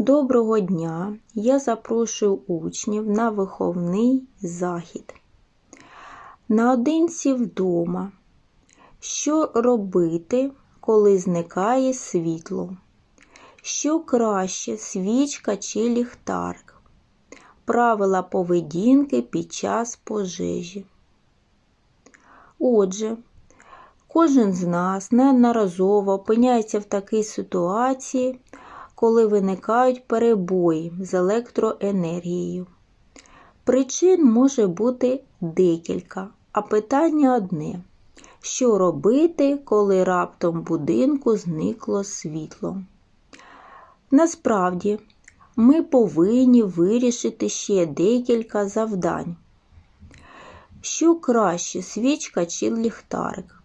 Доброго дня! Я запрошую учнів на виховний захід. Наодинці вдома. Що робити, коли зникає світло? Що краще свічка чи ліхтарик? Правила поведінки під час пожежі. Отже, кожен з нас неодноразово опиняється в такій ситуації, коли виникають перебої з електроенергією. Причин може бути декілька, а питання одне: що робити, коли раптом в будинку зникло світло? Насправді, ми повинні вирішити ще декілька завдань. Що краще свічка чи ліхтарик?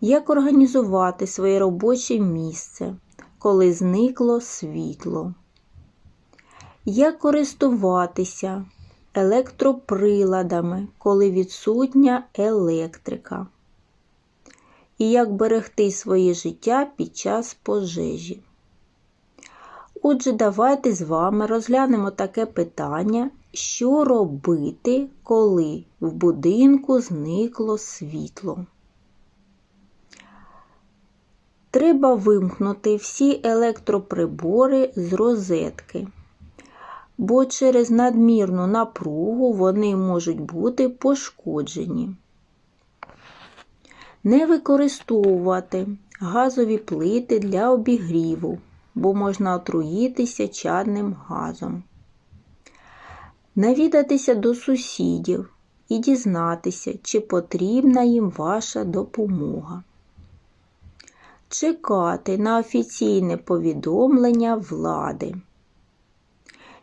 Як організувати своє робоче місце, коли зникло світло? Як користуватися електроприладами, коли відсутня електрика? І як берегти своє життя під час пожежі? Отже, давайте з вами розглянемо таке питання, що робити, коли в будинку зникло світло. Треба вимкнути всі електроприбори з розетки, бо через надмірну напругу вони можуть бути пошкоджені. Не використовувати газові плити для обігріву, бо можна отруїтися чадним газом. Навідатися до сусідів і дізнатися, чи потрібна їм ваша допомога. Чекати на офіційне повідомлення влади.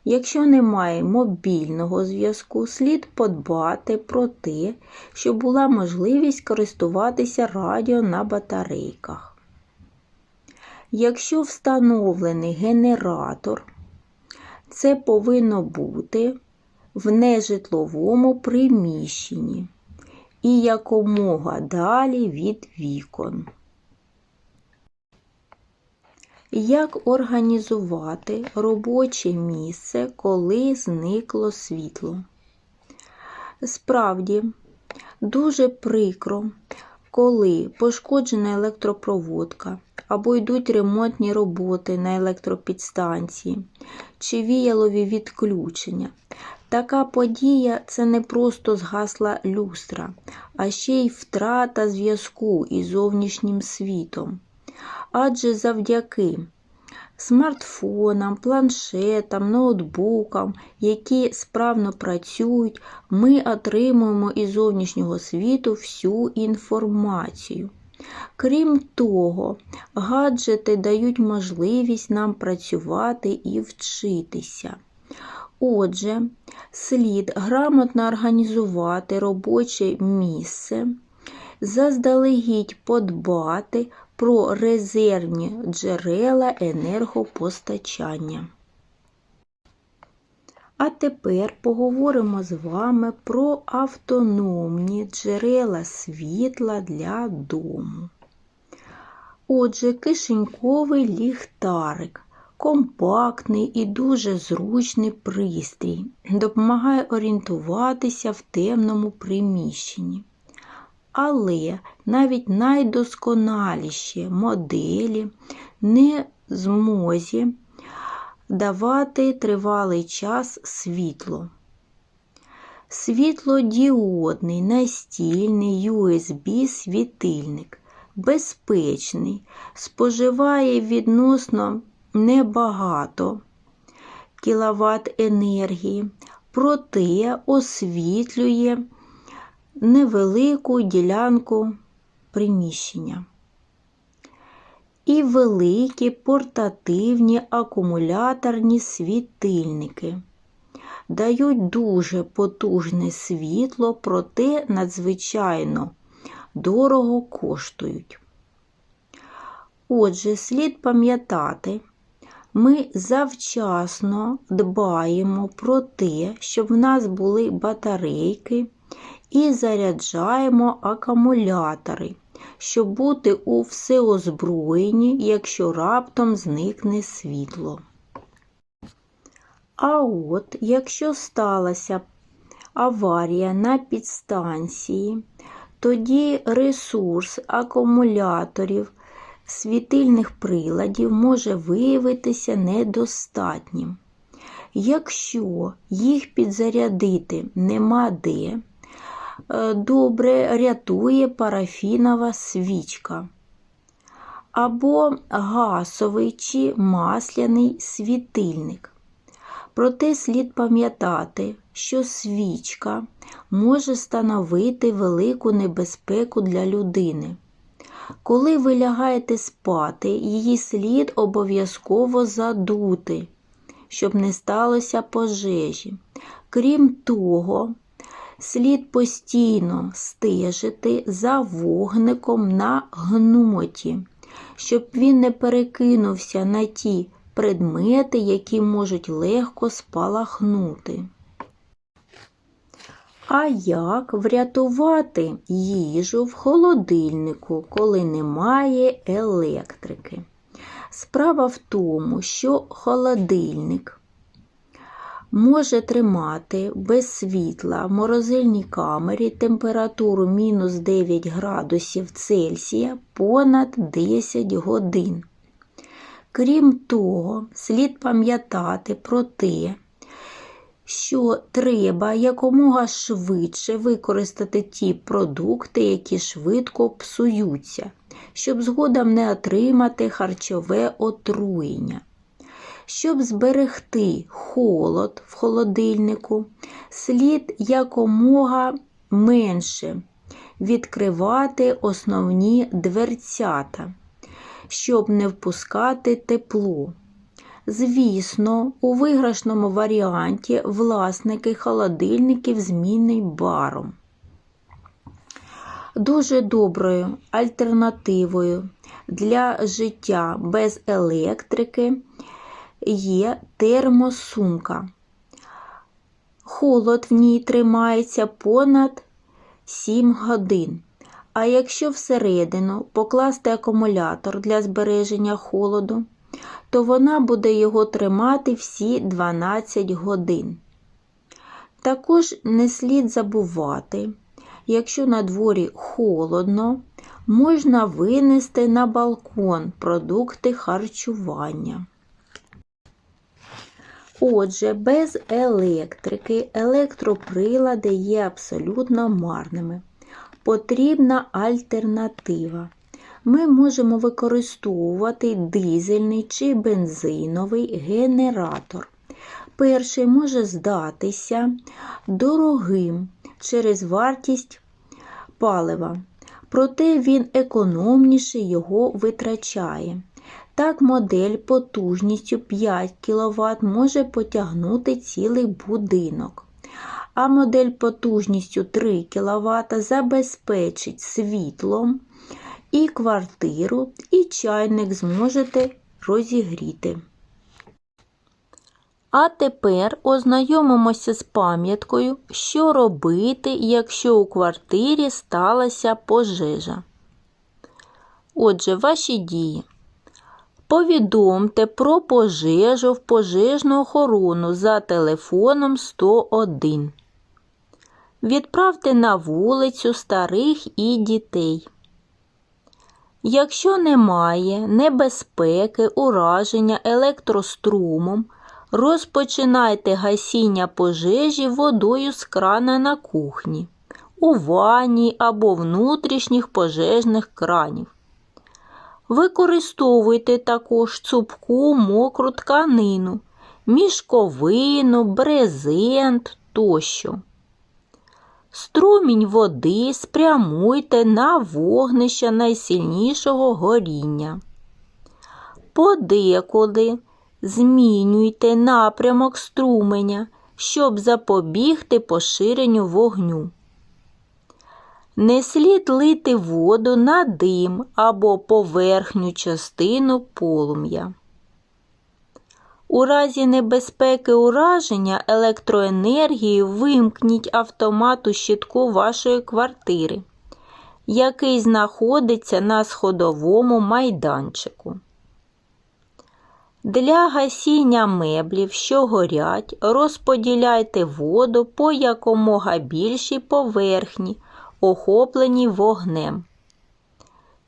Якщо немає мобільного зв'язку, слід подбати про те, щоб була можливість користуватися радіо на батарейках. Якщо встановлений генератор, це повинно бути в нежитловому приміщенні і якомога далі від вікон. Як організувати робоче місце, коли зникло світло? Справді, дуже прикро, коли пошкоджена електропроводка або йдуть ремонтні роботи на електропідстанції чи віялові відключення. Така подія це не просто згасла люстра, а ще й втрата зв'язку із зовнішнім світом. Адже завдяки смартфонам, планшетам, ноутбукам, які справно працюють, ми отримуємо із зовнішнього світу всю інформацію. Крім того, гаджети дають можливість нам працювати і вчитися. Отже, слід грамотно організувати робоче місце, заздалегідь подбати про резервні джерела енергопостачання. А тепер поговоримо з вами про автономні джерела світла для дому. Отже, кишеньковий ліхтарик компактний і дуже зручний пристрій, допомагає орієнтуватися в темному приміщенні. Але навіть найдосконаліші моделі не змозі давати тривалий час світло. Світлодіодний настільний USB-світильник безпечний, споживає відносно небагато кіловат енергії, проте освітлює невелику ділянку приміщення. І великі портативні акумуляторні світильники дають дуже потужне світло, проте надзвичайно дорого коштують. Отже, слід пам'ятати, ми завчасно дбаємо про те, щоб в нас були батарейки і заряджаємо акумулятори, щоб бути у всеозброєнні, якщо раптом зникне світло. А от якщо сталася аварія на підстанції, тоді ресурс акумуляторів світильних приладів може виявитися недостатнім. Якщо їх підзарядити нема де, добре рятує парафінова свічка або гасовий чи масляний світильник. Проте слід пам'ятати, що свічка може становити велику небезпеку для людини. Коли ви лягаєте спати, її слід обов'язково задути, щоб не сталося пожежі. Крім того, слід постійно стежити за вогником на гноті, щоб він не перекинувся на ті предмети, які можуть легко спалахнути. А як врятувати їжу в холодильнику, коли немає електрики? Справа в тому, що холодильник може тримати без світла в морозильній камері температуру мінус 9 градусів Цельсія понад 10 годин. Крім того, слід пам'ятати про те, що треба якомога швидше використати ті продукти, які швидко псуються, щоб згодом не отримати харчове отруєння. Щоб зберегти холод в холодильнику, слід якомога менше відкривати основні дверцята, щоб не впускати тепло. Звісно, у виграшному варіанті власники холодильників змінний баром. Дуже доброю альтернативою для життя без електрики є термосумка. Холод в ній тримається понад 7 годин. А якщо всередину покласти акумулятор для збереження холоду, то вона буде його тримати всі 12 годин. Також не слід забувати, якщо на дворі холодно, можна винести на балкон продукти харчування. Отже, без електрики електроприлади є абсолютно марними. Потрібна альтернатива. Ми можемо використовувати дизельний чи бензиновий генератор. Перший може здатися дорогим через вартість палива, проте він економніше його витрачає. Так, модель потужністю 5 кВт може потягнути цілий будинок, а модель потужністю 3 кВт забезпечить світлом і квартиру, і чайник зможете розігріти. А тепер ознайомимося з пам'яткою, що робити, якщо у квартирі сталася пожежа. Отже, ваші дії. Повідомте про пожежу в пожежну охорону за телефоном 101. Відправте на вулицю старих і дітей. Якщо немає небезпеки ураження електрострумом, розпочинайте гасіння пожежі водою з крана на кухні, у ванні або внутрішніх пожежних кранів. Використовуйте також цупку мокру тканину, мішковину, брезент тощо. Струмінь води спрямуйте на вогнище найсильнішого горіння. Подекуди змінюйте напрямок струменя, щоб запобігти поширенню вогню. Не слід лити воду на дим або поверхню частину полум'я. У разі небезпеки ураження електроенергії вимкніть автомат у щитку вашої квартири, який знаходиться на сходовому майданчику. Для гасіння меблів, що горять, розподіляйте воду по якомога більшій поверхні, охопленій вогнем.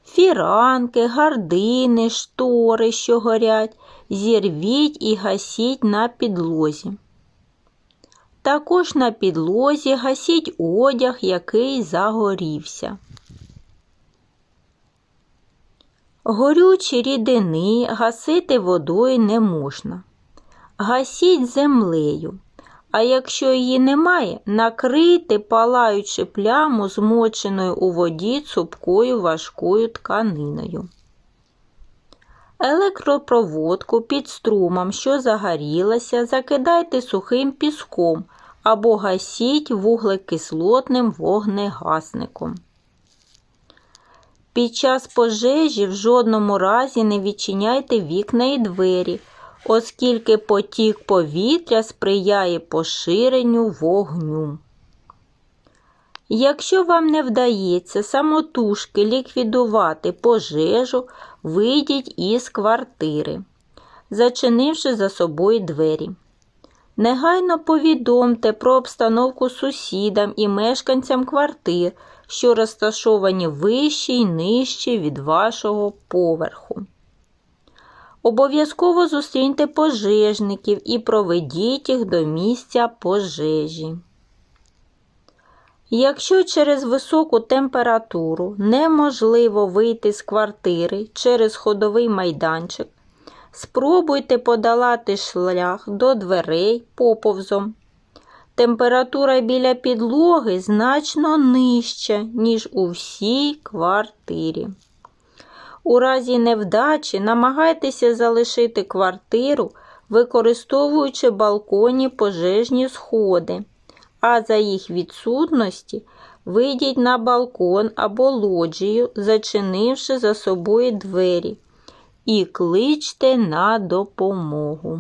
Фіранки, гардини, штори, що горять, зірвіть і гасіть на підлозі. Також на підлозі гасіть одяг, який загорівся. Горючі рідини гасити водою не можна. Гасіть землею, а якщо її немає, накрийте палаючи пляму змоченою у воді цупкою важкою тканиною. Електропроводку під струмом, що загорілася, закидайте сухим піском або гасіть вуглекислотним вогнегасником. Під час пожежі в жодному разі не відчиняйте вікна і двері, оскільки потік повітря сприяє поширенню вогню. Якщо вам не вдається самотужки ліквідувати пожежу, вийдіть із квартири, зачинивши за собою двері. Негайно повідомте про обстановку сусідам і мешканцям квартир, що розташовані вище й нижче від вашого поверху. Обов'язково зустріньте пожежників і проведіть їх до місця пожежі. Якщо через високу температуру неможливо вийти з квартири через ходовий майданчик, спробуйте подолати шлях до дверей поповзом. Температура біля підлоги значно нижча, ніж у всій квартирі. У разі невдачі намагайтеся залишити квартиру, використовуючи балконні пожежні сходи, а за їх відсутності вийдіть на балкон або лоджію, зачинивши за собою двері, і кличте на допомогу.